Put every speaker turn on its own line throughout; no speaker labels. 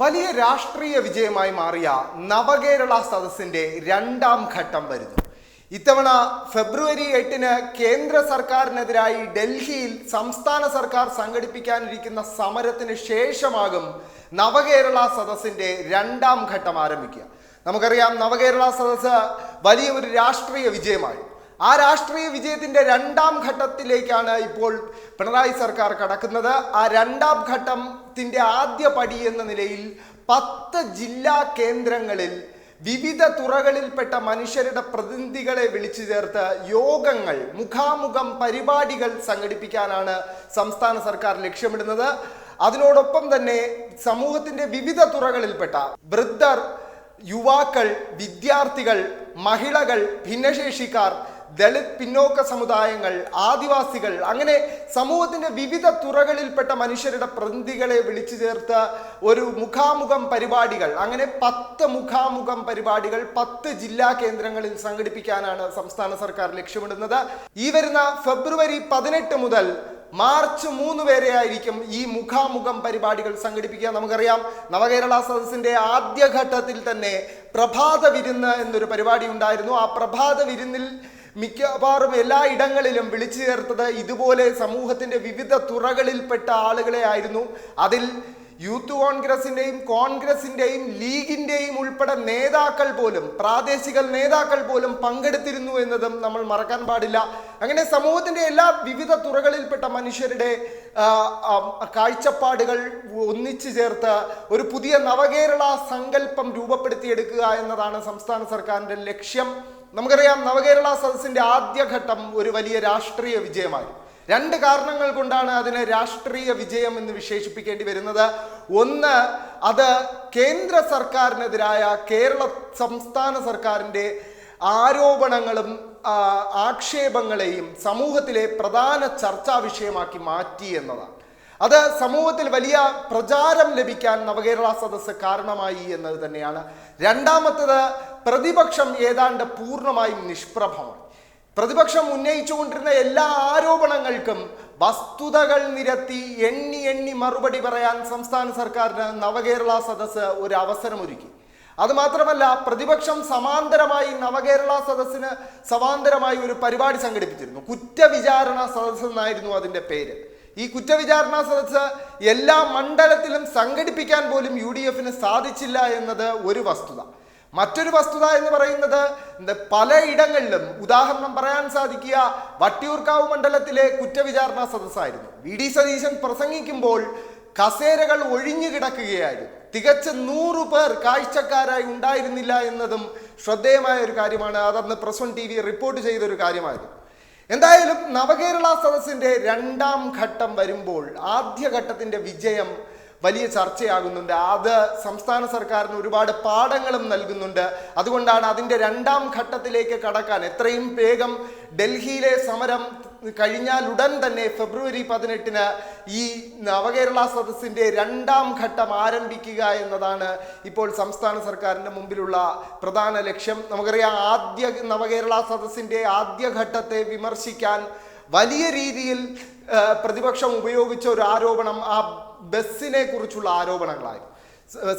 വലിയ രാഷ്ട്രീയ വിജയമായി മാറിയ നവകേരള സദസ്സിന്റെ രണ്ടാം ഘട്ടം വരുന്നു. ഇത്തവണ ഫെബ്രുവരി എട്ടിന് കേന്ദ്ര സർക്കാരിനെതിരായി ഡൽഹിയിൽ സംസ്ഥാന സർക്കാർ സംഘടിപ്പിക്കാനിരിക്കുന്ന സമരത്തിന് ശേഷമാകും നവകേരള സദസ്സിന്റെ രണ്ടാം ഘട്ടം ആരംഭിക്കുക. നമുക്കറിയാം നവകേരള സദസ്സ് വലിയ ഒരു രാഷ്ട്രീയ വിജയമായി. ആ രാഷ്ട്രീയ വിജയത്തിന്റെ രണ്ടാം ഘട്ടത്തിലേക്കാണ് ഇപ്പോൾ പിണറായി സർക്കാർ കടക്കുന്നത്. ആ രണ്ടാം ഘട്ടത്തിന്റെ ആദ്യ പടി എന്ന നിലയിൽ പത്ത് ജില്ലാ കേന്ദ്രങ്ങളിൽ വിവിധ തുറകളിൽപ്പെട്ട മനുഷ്യരുടെ പ്രതിനിധികളെ വിളിച്ചു ചേർത്ത് യോഗങ്ങൾ മുഖാമുഖം പരിപാടികൾ സംഘടിപ്പിക്കാനാണ് സംസ്ഥാന സർക്കാർ ലക്ഷ്യമിടുന്നത്. അതിനോടൊപ്പം തന്നെ സമൂഹത്തിന്റെ വിവിധ തുറകളിൽപ്പെട്ട വൃദ്ധർ യുവാക്കൾ വിദ്യാർത്ഥികൾ മഹിളകൾ ഭിന്നശേഷിക്കാർ ദളിത് പിന്നോക്ക സമുദായങ്ങൾ ആദിവാസികൾ അങ്ങനെ സമൂഹത്തിന്റെ വിവിധ തുറകളിൽപ്പെട്ട മനുഷ്യരുടെ പ്രതിനിധികളെ വിളിച്ചു ചേർത്ത് ഒരു മുഖാമുഖം പരിപാടികൾ. അങ്ങനെ പത്ത് മുഖാമുഖം പരിപാടികൾ പത്ത് ജില്ലാ കേന്ദ്രങ്ങളിൽ സംഘടിപ്പിക്കാനാണ് സംസ്ഥാന സർക്കാർ ലക്ഷ്യമിടുന്നത്. ഈ വരുന്ന ഫെബ്രുവരി പതിനെട്ട് മുതൽ മാർച്ച് മൂന്ന് വരെ ആയിരിക്കും ഈ മുഖാമുഖം പരിപാടികൾ സംഘടിപ്പിക്കുക. നമുക്കറിയാം നവകേരള സദസ്സിന്റെ ആദ്യഘട്ടത്തിൽ തന്നെ പ്രഭാത വിരുന്ന് എന്നൊരു പരിപാടി ഉണ്ടായിരുന്നു. ആ പ്രഭാത വിരുന്നിൽ മിക്കവാറും എല്ലാ ഇടങ്ങളിലും വിളിച്ചു ചേർത്തത് ഇതുപോലെ സമൂഹത്തിന്റെ വിവിധ തുറകളിൽപ്പെട്ട ആളുകളെ ആയിരുന്നു. അതിൽ യൂത്ത് കോൺഗ്രസിന്റെയും കോൺഗ്രസിന്റെയും ലീഗിന്റെയും ഉൾപ്പെടെ നേതാക്കൾ പോലും പ്രാദേശിക നേതാക്കൾ പോലും പങ്കെടുത്തിരുന്നു എന്നതും നമ്മൾ മറക്കാൻ പാടില്ല. അങ്ങനെ സമൂഹത്തിന്റെ എല്ലാ വിവിധ തുറകളിൽപ്പെട്ട മനുഷ്യരുടെ കാഴ്ചപ്പാടുകൾ ഒന്നിച്ചു ചേർത്ത് ഒരു പുതിയ നവകേരള സങ്കല്പം രൂപപ്പെടുത്തിയെടുക്കുക എന്നതാണ് സംസ്ഥാന സർക്കാരിന്റെ ലക്ഷ്യം. നമുക്കറിയാം നവകേരള സദസ്സിന്റെ ആദ്യഘട്ടം ഒരു വലിയ രാഷ്ട്രീയ വിജയമായി. രണ്ട് കാരണങ്ങൾ കൊണ്ടാണ് അതിനെ രാഷ്ട്രീയ വിജയം എന്ന് വിശേഷിപ്പിക്കേണ്ടി വരുന്നത്. ഒന്ന് അത് കേന്ദ്ര സർക്കാരിനെതിരായ കേരള സംസ്ഥാന സർക്കാരിന്റെ ആരോപണങ്ങളും ആക്ഷേപങ്ങളെയും സമൂഹത്തിലെ പ്രധാന ചർച്ചാ വിഷയമാക്കി മാറ്റി എന്നതാണ്. അത് സമൂഹത്തിൽ വലിയ പ്രചാരം ലഭിക്കാൻ നവകേരള സദസ്സ് കാരണമായി എന്നത് തന്നെയാണ്. രണ്ടാമത്തത് പ്രതിപക്ഷം ഏതാണ്ട് പൂർണമായും നിഷ്പ്രഭമാണ് പ്രതിപക്ഷം ഉന്നയിച്ചുകൊണ്ടിരുന്ന എല്ലാ ആരോപണങ്ങൾക്കും വസ്തുതകൾ നിരത്തി എണ്ണി എണ്ണി മറുപടി പറയാൻ സംസ്ഥാന സർക്കാരിന് നവകേരള സദസ്സ് ഒരു അവസരമൊരുക്കി. അതുമാത്രമല്ല പ്രതിപക്ഷം സമാന്തരമായി നവകേരള സദസ്സിന് സമാന്തരമായി ഒരു പരിപാടി സംഘടിപ്പിച്ചിരുന്നു. കുറ്റവിചാരണ സദസ്സ് എന്നായിരുന്നു അതിന്റെ പേര്. ഈ കുറ്റവിചാരണ സദസ്സ് എല്ലാ മണ്ഡലത്തിലും സംഘടിപ്പിക്കാൻ പോലും യു സാധിച്ചില്ല എന്നത് ഒരു വസ്തുത. മറ്റൊരു വസ്തുത എന്ന് പറയുന്നത് പലയിടങ്ങളിലും ഉദാഹരണം പറയാൻ സാധിക്കുക വട്ടിയൂർക്കാവ് മണ്ഡലത്തിലെ കുറ്റവിചാരണ സദസ്സായിരുന്നു. വി. ഡി. സതീശൻ പ്രസംഗിക്കുമ്പോൾ കസേരകൾ ഒഴിഞ്ഞു കിടക്കുകയായിരുന്നു. തികച്ച നൂറു പേർ കാഴ്ചക്കാരായി ഉണ്ടായിരുന്നില്ല എന്നതും ശ്രദ്ധേയമായ ഒരു കാര്യമാണ്. അതന്ന് press one T V report ചെയ്ത ഒരു കാര്യമായിരുന്നു. എന്തായാലും നവകേരള സദസ്സിന്റെ രണ്ടാം ഘട്ടം വരുമ്പോൾ ആദ്യഘട്ടത്തിന്റെ വിജയം വലിയ ചർച്ചയാകുന്നുണ്ട്. അത് സംസ്ഥാന സർക്കാരിന് ഒരുപാട് പാഠങ്ങളും നൽകുന്നുണ്ട്. അതുകൊണ്ടാണ് അതിന്റെ രണ്ടാം ഘട്ടത്തിലേക്ക് കടക്കാൻ എത്രയും വേഗം ഡൽഹിയിലെ സമരം കഴിഞ്ഞാൽ ഉടൻ തന്നെ ഫെബ്രുവരി പതിനെട്ടിന് ഈ നവകേരള സദസ്സിന്റെ രണ്ടാം ഘട്ടം ആരംഭിക്കുക എന്നതാണ് ഇപ്പോൾ സംസ്ഥാന സർക്കാരിന്റെ മുമ്പിലുള്ള പ്രധാന ലക്ഷ്യം. നമുക്കറിയാം ആദ്യ നവകേരള സദസ്സിന്റെ ആദ്യഘട്ടത്തെ വിമർശിക്കാൻ വലിയ രീതിയിൽ പ്രതിപക്ഷം ഉപയോഗിച്ച ഒരു ആരോപണം ആ ബസ്സിനെ കുറിച്ചുള്ള ആരോപണങ്ങളായി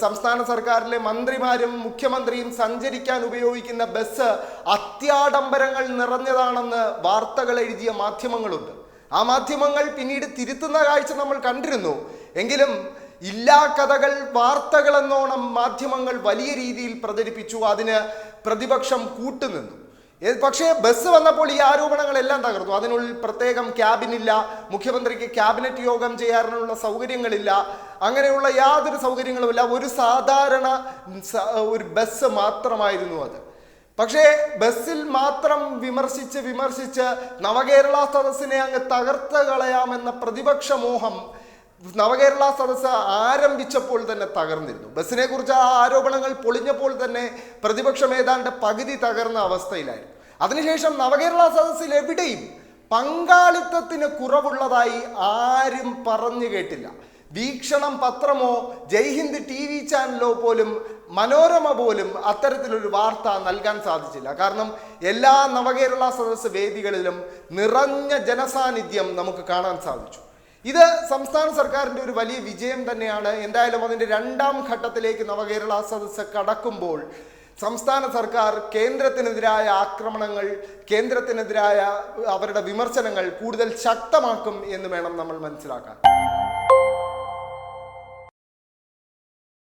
സംസ്ഥാന സർക്കാരിലെ മന്ത്രിമാരും മുഖ്യമന്ത്രിയും സഞ്ചരിക്കാൻ ഉപയോഗിക്കുന്ന ബസ് അത്യാഡംബരങ്ങൾ നിറഞ്ഞതാണെന്ന് വാർത്തകൾ എഴുതിയ മാധ്യമങ്ങളുണ്ട്. ആ മാധ്യമങ്ങൾ പിന്നീട് തിരുത്തുന്ന കാഴ്ച നമ്മൾ കണ്ടിരുന്നു. എങ്കിലും ഇല്ലാ കഥകൾ വാർത്തകളെന്നോണം മാധ്യമങ്ങൾ വലിയ രീതിയിൽ പ്രചരിപ്പിച്ചു. അതിന് പ്രതിപക്ഷം കൂട്ടുനിന്നു. പക്ഷേ ബസ് വന്നപ്പോൾ ഈ ആരോപണങ്ങളെല്ലാം തകർന്നു അതിനുള്ളിൽ പ്രത്യേകം ക്യാബിനില്ല മുഖ്യമന്ത്രിക്ക് ക്യാബിനറ്റ് യോഗം ചെയ്യാനുള്ള സൗകര്യങ്ങളില്ല. അങ്ങനെയുള്ള യാതൊരു സൗകര്യങ്ങളുമില്ല. ഒരു സാധാരണ ഒരു ബസ് മാത്രമായിരുന്നു അത്. പക്ഷേ ബസ്സിൽ മാത്രം വിമർശിച്ച് വിമർശിച്ച് നവകേരള സദസ്സിനെ അങ്ങ് തകർത്ത് കളയാമെന്ന പ്രതിപക്ഷ മോഹം നവകേരള സദസ്സ് ആരംഭിച്ചപ്പോൾ തന്നെ തകർന്നിരുന്നു. ബസ്സിനെ കുറിച്ച് ആ ആരോപണങ്ങൾ പൊളിഞ്ഞപ്പോൾ തന്നെ പ്രതിപക്ഷം ഏതാണ്ട് പകുതി തകർന്ന അവസ്ഥയിലായിരുന്നു. അതിനുശേഷം നവകേരള സദസ്സിൽ എവിടെയും പങ്കാളിത്തത്തിന് കുറവുള്ളതായി ആരും പറഞ്ഞു കേട്ടില്ല. വീക്ഷണം പത്രമോ ജയ്ഹിന്ദ് ടി വി ചാനലോ പോലും മനോരമ പോലും അത്തരത്തിലൊരു വാർത്ത നൽകാൻ സാധിച്ചില്ല. കാരണം എല്ലാ നവകേരള സദസ്സ് വേദികളിലും നിറഞ്ഞ ജനസാന്നിധ്യം നമുക്ക് കാണാൻ സാധിച്ചു. ഇത് സംസ്ഥാന സർക്കാരിന്റെ ഒരു വലിയ വിജയം തന്നെയാണ്. എന്തായാലും അതിന്റെ രണ്ടാം ഘട്ടത്തിലേക്ക് നവകേരള സദസ്സ് കടക്കുമ്പോൾ സംസ്ഥാന സർക്കാർ കേന്ദ്രത്തിനെതിരായ ആക്രമണങ്ങൾ കേന്ദ്രത്തിനെതിരായ അവരുടെ വിമർശനങ്ങൾ കൂടുതൽ ശക്തമാക്കും എന്ന് വേണം നമ്മൾ മനസ്സിലാക്കാൻ.